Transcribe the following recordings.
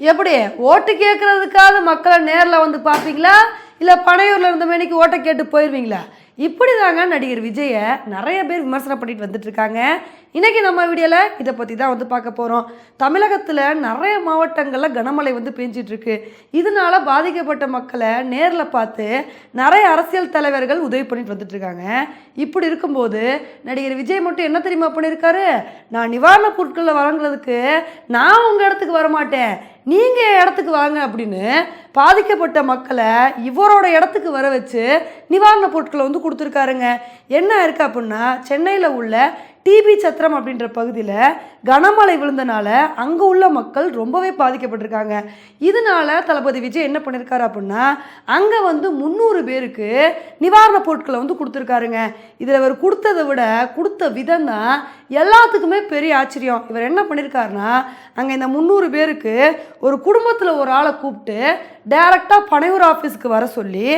எப்படி? ஓட்டு கேட்குறதுக்காக மக்களை நேரில் வந்து பார்ப்பீங்களா? இல்லை பனையூரில் இருந்த மேனிக்கு ஓட்டை கேட்டு போயிடுவீங்களா இப்படி தாங்க நடிகர் விஜயை நிறைய பேர் விமர்சனம் பண்ணிட்டு வந்துட்டு இருக்காங்க நம்ம வீடியோவில் இதை பற்றி தான் வந்து பார்க்க போகிறோம் தமிழகத்தில் நிறைய மாவட்டங்களில் கனமழை வந்து பெஞ்சிட்ருக்கு இதனால் இதனால பாதிக்கப்பட்ட மக்களை நேரில் பார்த்து நிறைய அரசியல் தலைவர்கள் உதவி பண்ணிட்டு வந்துட்டுருக்காங்க. இப்படி இருக்கும்போது நடிகர் விஜய் மட்டும் என்ன தெரியுமா பண்ணியிருக்காரு நான் நிவாரணப் பொருட்களை வழங்குறதுக்கு நான் உங்கள் இடத்துக்கு வரமாட்டேன். நீங்கள் இடத்துக்கு வாங்க அப்படின்னு பாதிக்கப்பட்ட மக்களை இவரோட இடத்துக்கு வர வச்சு நிவாரணப் பொருட்களை வந்து கொடுத்துருக்காருங்க. என்ன இருக்குது அப்படின்னா சென்னையில் உள்ள டிபி சத்திரம் அப்படின்ற பகுதியில் கனமழை விழுந்தனால அங்கே உள்ள மக்கள் ரொம்பவே பாதிக்கப்பட்டிருக்காங்க. இதனால தளபதி விஜய் என்ன பண்ணியிருக்காரு அப்படின்னா அங்கே வந்து முந்நூறு பேருக்கு நிவாரணப் பொருட்களை வந்து கொடுத்துருக்காருங்க. இதில் இவர் கொடுத்ததை விட கொடுத்த விதம் தான் எல்லாத்துக்குமே பெரிய ஆச்சரியம். இவர் என்ன பண்ணியிருக்காருன்னா அங்கே இந்த முந்நூறு பேருக்கு ஒரு குடும்பத்தில் ஒரு ஆளை கூப்பிட்டு டைரெக்டாக பனையூர் ஆஃபீஸ்க்கு வர சொல்லி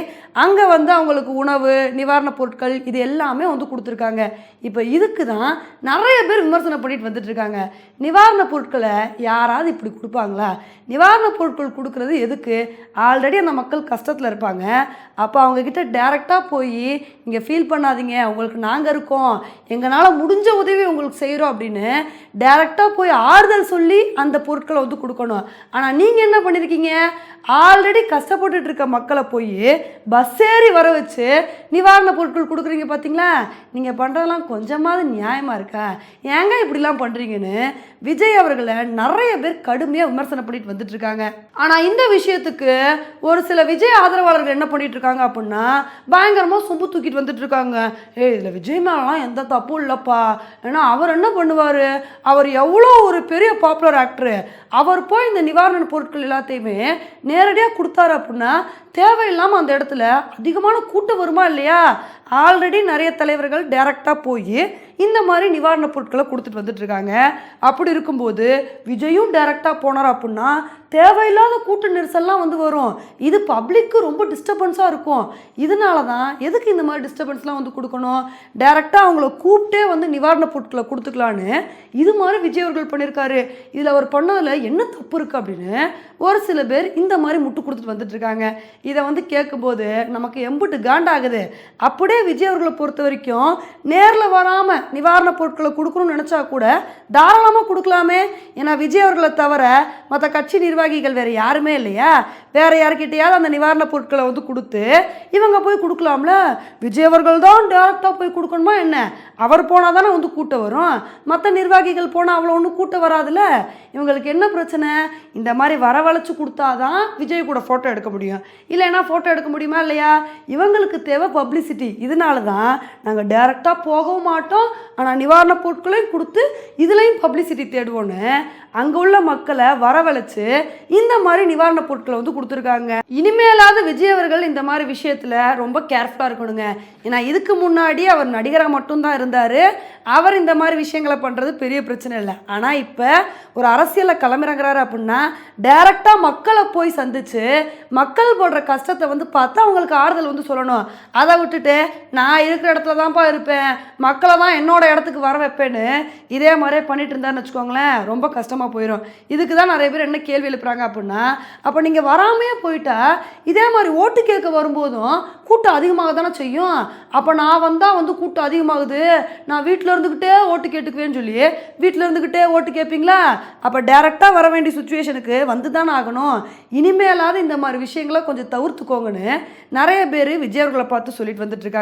அங்கே வந்து அவங்களுக்கு உணவு நிவாரணப் பொருட்கள் இது எல்லாமே வந்து கொடுத்துருக்காங்க. இப்போ இதுக்கு தான் நிறைய பேர் விமர்சனம் பண்ணிட்டு வந்துட்டுருக்காங்க நிவாரண நிவாரணப் பொருட்களை யாராவது இப்படி கொடுப்பாங்களா? நிவாரணப் பொருட்கள் கொடுக்குறது எதுக்கு? ஆல்ரெடி அந்த மக்கள் கஷ்டத்தில் இருப்பாங்க. அப்போ அவங்கக்கிட்ட டேரெக்டாக போய் இங்கே ஃபீல் பண்ணாதீங்க. உங்களுக்கு நாங்கள் இருக்கோம். எங்களால் முடிஞ்ச உதவி உங்களுக்கு செய்கிறோம் அப்படின்னு டேரெக்டாக போய் ஆறுதல் சொல்லி அந்த பொருட்களை வந்து கொடுக்கணும். ஆனால் நீங்கள் என்ன பண்ணியிருக்கீங்க ஆல்ரெடி கஷ்டப்பட்டுட்டு இருக்க மக்களை போய் பஸ் ஏறி வர வச்சு நிவாரணப் பொருட்கள் கொடுக்குறீங்க பார்த்தீங்களா நீங்கள் பண்ணுறதெல்லாம் கொஞ்சமாவது நியாயம் நியாயமாக இருக்கா? ஏங்க இப்படிலாம் பண்ணுறீங்கன்னு விஜய் அவர்களை நிறைய பேர் கடுமையாக விமர்சனம் பண்ணிட்டு வந்துட்டு இருக்காங்க. ஆனால் இந்த விஷயத்துக்கு ஒரு சில விஜய் ஆதரவாளர்கள் என்ன பண்ணிட்டு இருக்காங்க அப்படின்னா பயங்கரமாக சொம்பு தூக்கிட்டு வந்துட்டு இருக்காங்க. ஏய் இதில் விஜய் மேலாம் எந்த தப்பும் இல்லைப்பா. ஏன்னா அவர் என்ன பண்ணுவார்? அவர் எவ்வளோ ஒரு பெரிய பாப்புலர் ஆக்டரு அவர் போய் இந்த நிவாரண பொருட்கள் எல்லாத்தையுமே நேரடியாக கொடுத்தாரு அப்படின்னா தேவையில்லாமல் அந்த இடத்துல அதிகமான கூட்டம் வருமா இல்லையா? ஆல்ரெடி நிறைய தலைவர்கள் டைரெக்டாக போய் இந்த மாதிரி நிவாரணப் பொருட்களை கொடுத்துட்டு வந்துட்டுருக்காங்க. அப்படி இருக்கும்போது விஜயும் டைரெக்டாக போனார் அப்படின்னா தேவையில்லாத கூட்ட நெரிசல்லாம் வந்து வரும். இது பப்ளிக்கு ரொம்ப டிஸ்டர்பன்ஸாக இருக்கும். இதனால தான் எதுக்கு இந்த மாதிரி டிஸ்டர்பன்ஸ்லாம் வந்து கொடுக்கணும்? டைரெக்டாக அவங்கள கூப்பிட்டே வந்து நிவாரணப் பொருட்களை கொடுத்துக்கலான்னு இது மாதிரி விஜய் அவர்கள் பண்ணியிருக்காரு. இதில் அவர் பண்ணதில் என்ன தப்பு இருக்குது அப்படின்னு ஒரு சில பேர் இந்த மாதிரி முட்டு கொடுத்துட்டு வந்துட்டுருக்காங்க. இதை வந்து கேட்கும்போது நமக்கு எம்புட்டு காண்டாகுது. அப்படியே விஜய் அவர்களை பொறுத்த வரைக்கும் நேரில் வராமல் நிவாரணப் பொருட்களை கொடுக்கணும்னு நினச்சா கூட தாராளமாக கொடுக்கலாமே. ஏன்னா விஜய் அவர்களை தவிர மற்ற கட்சி நிர்வாகிகள் வேறு யாருமே இல்லையா? வேறு யார்கிட்டயாவது அந்த நிவாரணப் பொருட்களை வந்து கொடுத்து இவங்க போய் கொடுக்கலாம்ல? விஜய் அவர்கள் தான் டேரெக்டாக போய் கொடுக்கணுமா என்ன? அவர் போனால் தானே வந்து கூட்டம் வரும். மற்ற நிர்வாகிகள் போனால் அவ்வளோ ஒன்றும் கூட்டம் வராதுல்ல? இவங்களுக்கு என்ன பிரச்சனை? இந்த மாதிரி வரவழைச்சு கொடுத்தாதான் விஜய் கூட ஃபோட்டோ எடுக்க முடியும். இல்லைன்னா ஃபோட்டோ எடுக்க முடியுமா இல்லையா? இவங்களுக்கு தேவை பப்ளிசிட்டி இது இதனால தான் நாங்கள் டேரெக்டாக போகவும் மாட்டோம் ஆனால் நிவாரணப் பொருட்களையும் கொடுத்து இதுலேயும் பப்ளிசிட்டி தேடுவோன்னு அங்கே உள்ள மக்களை வரவழைச்சு இந்த மாதிரி நிவாரணப் பொருட்களை வந்து கொடுத்துருக்காங்க. இனிமேலாவது விஜய் அவர்கள் இந்த மாதிரி விஷயத்தில் ரொம்ப கேர்ஃபுல்லாக இருக்கணுங்க. ஏன்னா இதுக்கு முன்னாடி அவர் நடிகராக மட்டும்தான் இருந்தார். அவர் இந்த மாதிரி விஷயங்களை பண்ணுறது பெரிய பிரச்சனை இல்லை. ஆனால் இப்போ ஒரு அரசியலில் கிளம்பிறங்கிறாரு அப்படின்னா டைரெக்டாக மக்களை போய் சந்திச்சு மக்கள் போடுற கஷ்டத்தை வந்து பார்த்து அவங்களுக்கு ஆறுதல் வந்து சொல்லணும். அதை விட்டுட்டு நான் இருக்கிற இடத்துல தான்ப்பா இருப்பேன். மக்களை தான் என்னோட இடத்துக்கு வர வைப்பேன்னு இதே மாதிரியே பண்ணிட்டு இருந்தாருன்னு வச்சுக்கோங்களேன் ரொம்ப கஷ்டமாக போயிடும் இதுக்கு தான் நிறைய பேர் என்ன கேள்வி எழுப்புறாங்க அப்படின்னா அப்போ நீங்கள் வராமையே போயிட்டா இதே மாதிரி ஓட்டு கேட்க வரும்போதும் கூட்டம் அதிகமாக தானே செய்யும். அப்போ நான் வந்தால் வந்து கூட்டம் அதிகமாகுது. நான் வீட்டில் இருந்துக்கிட்டே ஓட்டு கேட்டுக்குவேன்னு சொல்லி வீட்டில் இருந்துக்கிட்டே ஓட்டு கேட்பீங்களா? அப்போ டேரெக்டாக வர வேண்டிய சுச்சுவேஷனுக்கு வந்து தானே ஆகணும். இனிமேலாவது இந்த மாதிரி விஷயங்களை கொஞ்சம் தவிர்த்துக்கோங்கன்னு நிறைய பேர் விஜய் அவர்களை பார்த்து சொல்லிட்டு வந்துட்டுருக்காங்க